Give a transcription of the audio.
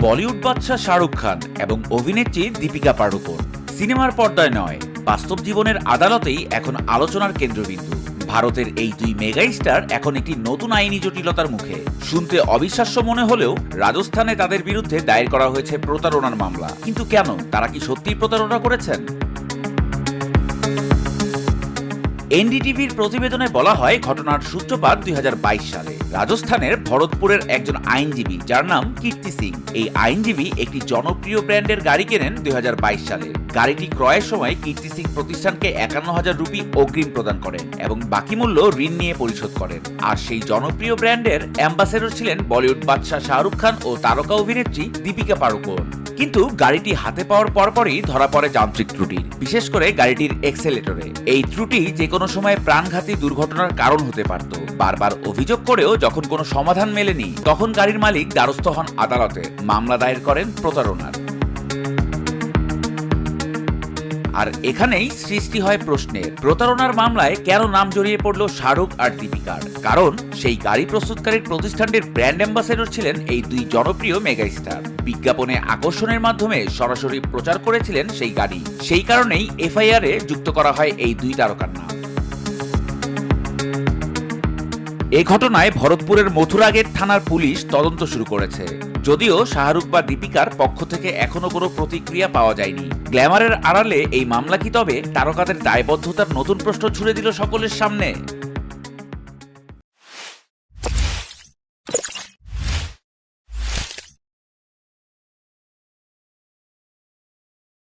বলিউড বাদশাহ শাহরুখ খান এবং অভিনেত্রী দীপিকা পাড়ুকোন। সিনেমার পর্দায় নয়, বাস্তব জীবনের আদালতেই এখন আলোচনার কেন্দ্রবিন্দু। ভারতের এই দুই মেগা স্টার এখন একটি নতুন আইনি জটিলতার মুখে। শুনতে অবিশ্বাস্য মনে হলেও রাজস্থানে তাদের বিরুদ্ধে দায়ের করা হয়েছে প্রতারণার মামলা। কিন্তু কেন? তারা কি সত্যিই প্রতারণা করেছেন? এনডিটিভির প্রতিবেদনে বলা হয়, ঘটনার সূত্রপাত দুই হাজার বাইশ সালে। রাজস্থানের ভরতপুরের একজন আইনজীবী, যার নাম কীর্তি সিং। এই আইনজীবী একটি জনপ্রিয় ব্র্যান্ডের গাড়ি কেনেন দুই হাজার বাইশ সালে। গাড়িটি ক্রয়ের সময় কীর্তি সিং প্রতিষ্ঠানকে একান্ন হাজার রুপি অগ্রিম প্রদান করেন এবং বাকি মূল্য ঋণ নিয়ে পরিশোধ করেন। আর সেই জনপ্রিয় ব্র্যান্ডের অ্যাম্বাসেডর ছিলেন বলিউড বাদশাহ শাহরুখ খান ও তারকা অভিনেত্রী দীপিকা পাড়ুকোন। কিন্তু গাড়িটি হাতে পাওয়ার পরপরই ধরা পড়ে যান্ত্রিক ত্রুটি। বিশেষ করে গাড়িটির এক্সেলেটরে এই ত্রুটি যে কোনো সময় প্রাণঘাতী দুর্ঘটনার কারণ হতে পারত। বারবার অভিযোগ করেও যখন কোনো সমাধান মেলেনি, তখন গাড়ির মালিক দ্বারস্থ হন আদালতে। মামলা দায়ের করেন প্রতারণার। আর এখানেই সৃষ্টি হয় প্রশ্নের। প্রতারণার মামলায় কেন নাম জড়িয়ে পড়ল শাহরুখ আর দীপিকার? কারণ সেই গাড়ি প্রস্তুতকারীর প্রতিষ্ঠানটির ব্র্যান্ড অ্যাম্বাসেডর ছিলেন এই দুই জনপ্রিয় মেগা স্টার বিজ্ঞাপনে আকর্ষণের মাধ্যমে সরাসরি প্রচার করেছিলেন সেই গাড়ি। সেই কারণেই এফআইআর যুক্ত করা হয় এই দুই তারকার নাম। এ ঘটনায় ভরতপুরের মথুরা গেট থানার পুলিশ তদন্ত শুরু করেছে। যদিও শাহরুখ বা দীপিকার পক্ষ থেকে এখনও কোনো প্রতিক্রিয়া পাওয়া যায়নি। গ্ল্যামারের আড়ালে এই মামলা কি তবে? তারকাদের দায়বদ্ধতার নতুন প্রশ্ন ছুড়ে দিল সকলের সামনে।